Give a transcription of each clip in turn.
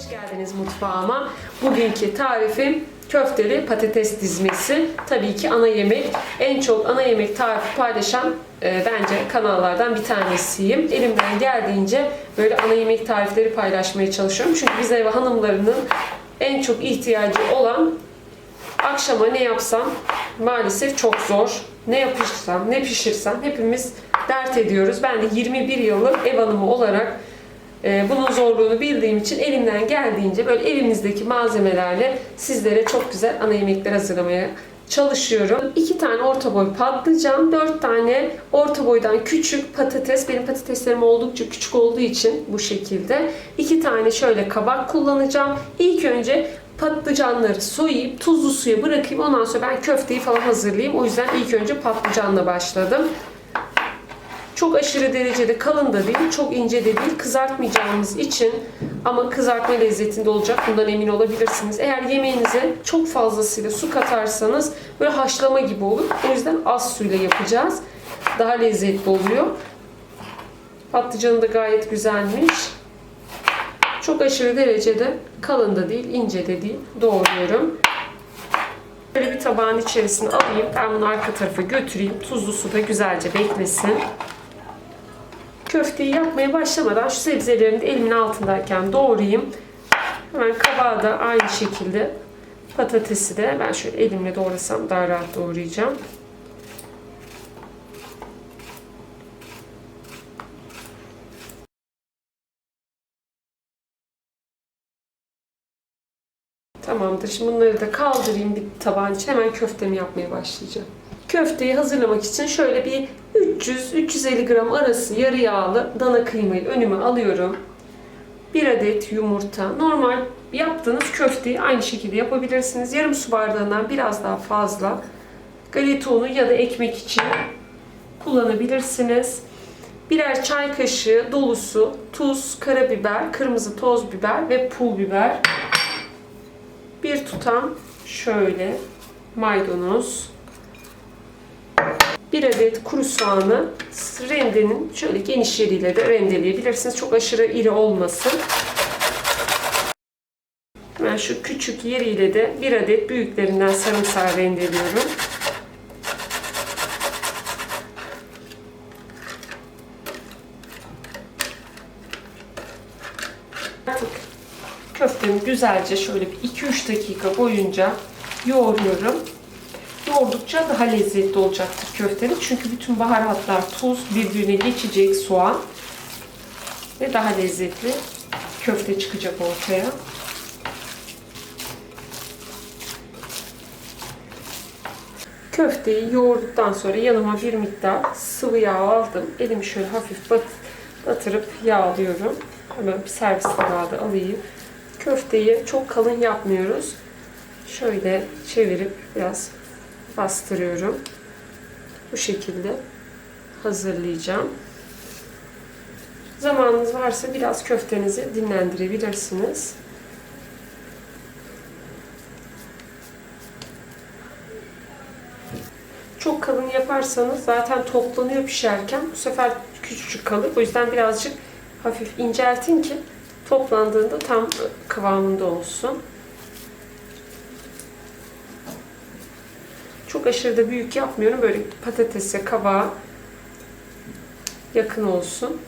Hoş geldiniz mutfağıma. Bugünkü tarifim köfteli patates dizmesi. Tabii ki ana yemek. En çok ana yemek tarifi paylaşan e, bence kanallardan bir tanesiyim. Elimden geldiğince böyle ana yemek tarifleri paylaşmaya çalışıyorum. Çünkü biz ev hanımlarının en çok ihtiyacı olan akşama ne yapsam maalesef çok zor. Ne yapışsam, ne pişirsem hepimiz dert ediyoruz. Ben de 21 yıllık ev hanımı olarak e, bunun zorluğunu bildiğim için elimden geldiğince böyle elimizdeki malzemelerle sizlere çok güzel ana yemekler hazırlamaya çalışıyorum. İki tane orta boy patlıcan, dört tane orta boydan küçük patates. Benim patateslerim oldukça küçük olduğu için bu şekilde. İki tane şöyle kabak kullanacağım. İlk önce patlıcanları soyup tuzlu suya bırakayım. Ondan sonra ben köfteyi falan hazırlayayım. O yüzden ilk önce patlıcanla başladım. Çok aşırı derecede kalın da değil, çok ince de değil. Kızartmayacağımız için ama kızartma lezzetinde olacak. Bundan emin olabilirsiniz. Eğer yemeğinize çok fazlasıyla su katarsanız böyle haşlama gibi olur. O yüzden az suyla yapacağız. Daha lezzetli oluyor. Patlıcanı da gayet güzelmiş. Çok aşırı derecede kalın da değil, ince de değil. Doğruyorum. Böyle bir tabağın içerisine alayım. Ben bunu arka tarafa götüreyim. Tuzlu suda güzelce beklesin. Köfteyi yapmaya başlamadan şu sebzelerimi de elimin altındayken doğrayayım. Hemen kabağı da aynı şekilde patatesi de ben şöyle elimle doğrasam daha rahat doğrayacağım. Tamamdır. Şimdi bunları da kaldırayım bir tabağın içine. Hemen köftemi yapmaya başlayacağım. Köfteyi hazırlamak için şöyle bir 300-350 gram arası yarı yağlı dana kıymayı önüme alıyorum. Bir adet yumurta. Normal yaptığınız köfteyi aynı şekilde yapabilirsiniz. Yarım su bardağından biraz daha fazla galeta unu ya da ekmek için kullanabilirsiniz. Birer çay kaşığı dolusu tuz, karabiber, kırmızı toz biber ve pul biber. Bir tutam şöyle maydanoz. Bir adet kuru soğanı rendenin şöyle geniş yeriyle de rendeleyebilirsiniz. Çok aşırı iri olmasın. Hemen şu küçük yeriyle de bir adet büyüklerinden sarımsağı rendeliyorum. Artık köftemi güzelce şöyle bir 2-3 dakika boyunca yoğuruyorum. Yoğurdukça daha lezzetli olacaktır köfteniz. Çünkü bütün baharatlar, tuz birbirine geçecek soğan. Ve daha lezzetli köfte çıkacak ortaya. Köfteyi yoğurduktan sonra yanıma bir miktar sıvı yağ aldım. Elimi şöyle hafif bat, batırıp yağlıyorum. Hemen bir servis tabağı da alayım. Köfteyi çok kalın yapmıyoruz. Şöyle çevirip biraz bastırıyorum. Bu şekilde hazırlayacağım. Zamanınız varsa biraz köftenizi dinlendirebilirsiniz. Çok kalın yaparsanız zaten toplanıyor pişerken bu sefer küçücük kalır. O yüzden birazcık hafif inceltin ki toplandığında tam kıvamında olsun. Çok aşırı da büyük yapmıyorum. Böyle patatese, kabağa yakın olsun.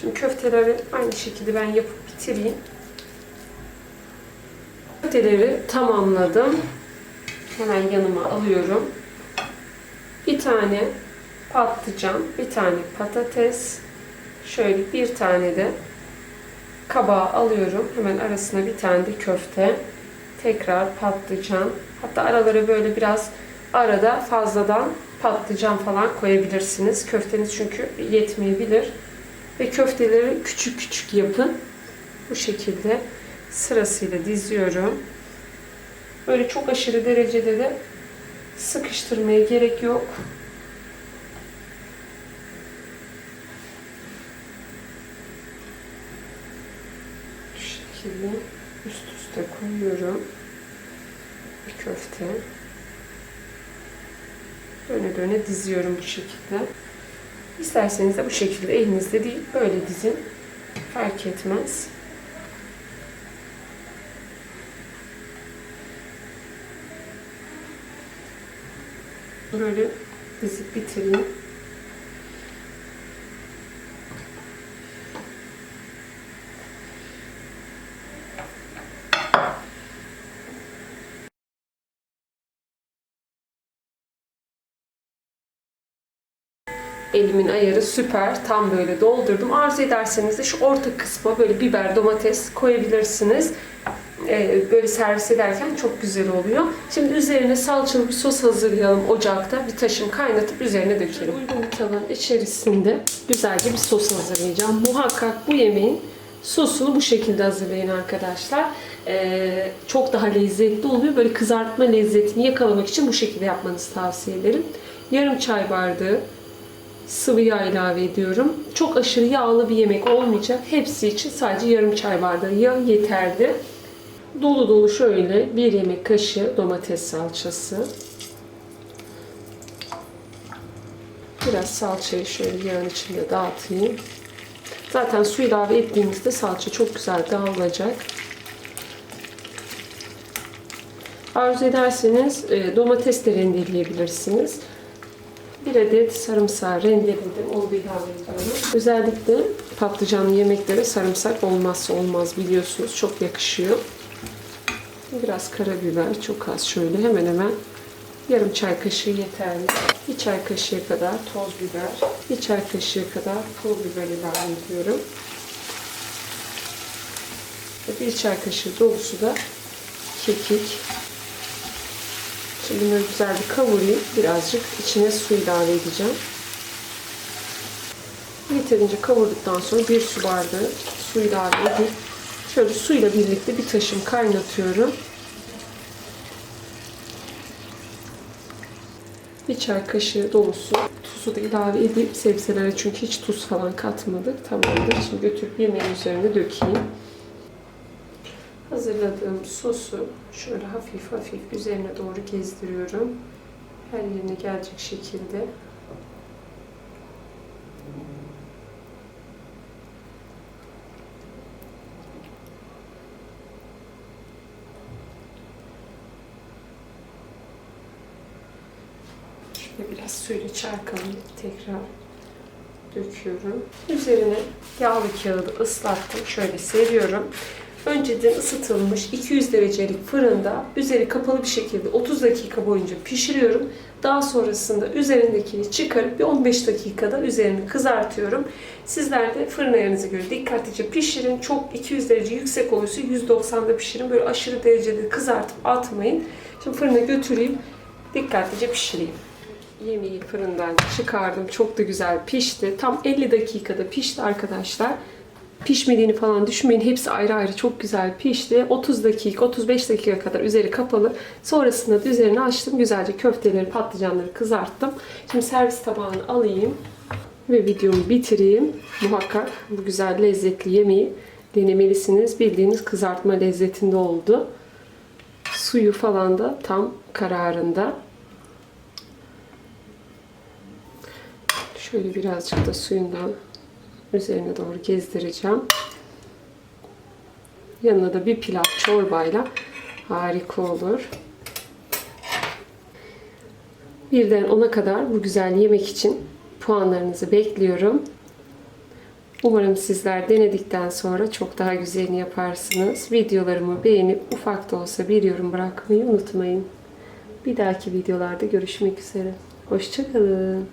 Şimdi köfteleri aynı şekilde ben yapıp bitireyim. Köfteleri tamamladım. Hemen yanıma alıyorum. Bir tane patlıcan, bir tane patates, şöyle bir tane de kabağı alıyorum. Hemen arasına bir tane de köfte. Tekrar patlıcan. Hatta aralara böyle biraz arada fazladan patlıcan falan koyabilirsiniz. Köfteniz çünkü yetmeyebilir. Ve köfteleri küçük küçük yapın. Bu şekilde sırasıyla diziyorum. Böyle çok aşırı derecede de sıkıştırmaya gerek yok. Şu şekilde üst üste koyuyorum. Bir köfte. Döne döne diziyorum bu şekilde. İsterseniz de bu şekilde elinizde değil böyle dizin. Fark etmez. Böyle dizip bitireyim. Elimin ayarı süper. Tam böyle doldurdum. Arzu ederseniz de şu orta kısma böyle biber, domates koyabilirsiniz. Ee, böyle servis ederken çok güzel oluyor. Şimdi üzerine salçalı bir sos hazırlayalım ocakta. Bir taşım kaynatıp üzerine dökelim. Uygun bir tavanın içerisinde güzelce bir sos hazırlayacağım. Muhakkak bu yemeğin sosunu bu şekilde hazırlayın arkadaşlar. Ee, çok daha lezzetli oluyor. Böyle kızartma lezzetini yakalamak için bu şekilde yapmanızı tavsiye ederim. Yarım çay bardağı sıvı yağ ilave ediyorum. Çok aşırı yağlı bir yemek olmayacak. Hepsi için sadece yarım çay bardağı yağ yeterli. Dolu dolu şöyle bir yemek kaşığı domates salçası. Biraz salçayı şöyle yağın içinde dağıtayım. Zaten su ilave ettiğimizde salça çok güzel dağılacak. Arzu ederseniz e, domates de rendeleyebilirsiniz. Bir adet sarımsağı. Onu da ilave ediyorum. Özellikle patlıcanlı yemeklere sarımsak olmazsa olmaz biliyorsunuz. Çok yakışıyor. Biraz karabiber. Çok az şöyle hemen hemen yarım çay kaşığı yeterli. Bir çay kaşığı kadar toz biber. Bir çay kaşığı kadar pul biber ilave ediyorum. Bir çay kaşığı dolusu da kekik. Şimdi bunları güzel bir kavurayım. Birazcık içine su ilave edeceğim. Yeterince kavurduktan sonra bir su bardağı su ilave edip şöyle suyla birlikte bir taşım kaynatıyorum. Bir çay kaşığı dolusu tuzu da ilave edip sebzelere çünkü hiç tuz falan katmadık. Tamamdır. Şimdi götürüp yemeğin üzerine dökeyim. Hazırladığım sosu şöyle hafif hafif üzerine doğru gezdiriyorum. Her yerine gelecek şekilde. Şöyle biraz suyla çarkalayıp tekrar döküyorum. Üzerine yağlı kağıdı ıslattım. Şöyle seriyorum. Önceden ısıtılmış 200 derecelik fırında üzeri kapalı bir şekilde 30 dakika boyunca pişiriyorum. Daha sonrasında üzerindekini çıkarıp bir 15 dakikada üzerini kızartıyorum. Sizler de fırın ayarınıza göre dikkatlice pişirin. Çok 200 derece yüksek olursa 190'da pişirin. Böyle aşırı derecede kızartıp atmayın. Şimdi fırına götüreyim. Dikkatlice pişireyim. Yemeği fırından çıkardım. Çok da güzel pişti. Tam 50 dakikada pişti arkadaşlar. Pişmediğini falan düşünmeyin. Hepsi ayrı ayrı çok güzel pişti. 30 dakika, 35 dakika kadar üzeri kapalı. Sonrasında da üzerine açtım. Güzelce köfteleri, patlıcanları kızarttım. Şimdi servis tabağını alayım ve videomu bitireyim. Muhakkak bu güzel lezzetli yemeği denemelisiniz. Bildiğiniz kızartma lezzetinde oldu. Suyu falan da tam kararında. Şöyle birazcık da suyundan üzerine doğru gezdireceğim. Yanına da bir pilav çorbayla harika olur. Birden ona kadar bu güzel yemek için puanlarınızı bekliyorum. Umarım sizler denedikten sonra çok daha güzelini yaparsınız. Videolarımı beğenip ufak da olsa bir yorum bırakmayı unutmayın. Bir dahaki videolarda görüşmek üzere. Hoşçakalın.